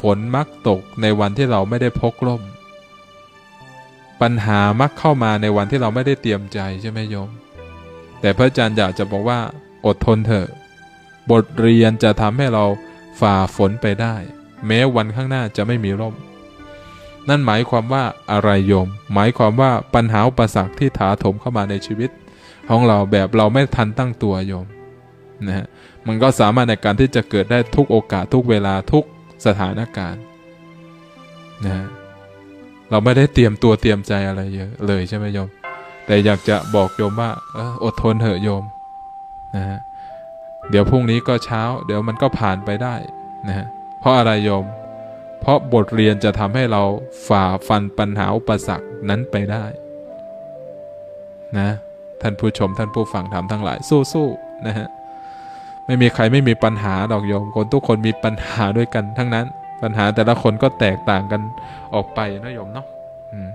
ฝนมักตกในวันที่เราไม่ได้พกร่ม ปัญหามักเข้ามาในวันที่เราไม่ได้เตรียมใจใช่ไหมโยม แต่พระอาจารย์อยากจะบอกว่า อดทนเถอะ บทเรียนจะทำให้เราฝ่าฝนไปได้ แม้วันข้างหน้าจะไม่มีร่ม นั่นหมายความว่าอะไรโยม หมายความว่าปัญหาอุปสรรคที่ถาโถมเข้ามาในชีวิต ของเราแบบเราไม่ทันตั้งตัวโยมนะฮะมันก็สามารถในการที่จะเกิดได้ทุกโอกาสทุกเวลาทุก สถานการณ์นะฮะเราไม่ได้เตรียมตัวเตรียมใจอะไรเยอะเลยใช่ไหมโยม แต่อยากจะบอกโยมว่าอออดทนเถอะโยมนะฮะเดี๋ยวพรุ่งนี้ก็เช้า เดี๋ยวมันก็ผ่านไปได้นะฮะเพราะอะไรโยม เพราะบทเรียนจะทำให้เราฝ่าฟันปัญหาอุปสรรคนั้นไปได้นะท่านผู้ชมท่านผู้ฟังถามทั้งหลายสู้ๆนะฮะ ไม่มีใครไม่มีปัญหาดอกโยม คนทุกคนมีปัญหาด้วยกันทั้งนั้น ปัญหาแต่ละคนก็แตกต่างกันออกไปนะโยมเนาะอืม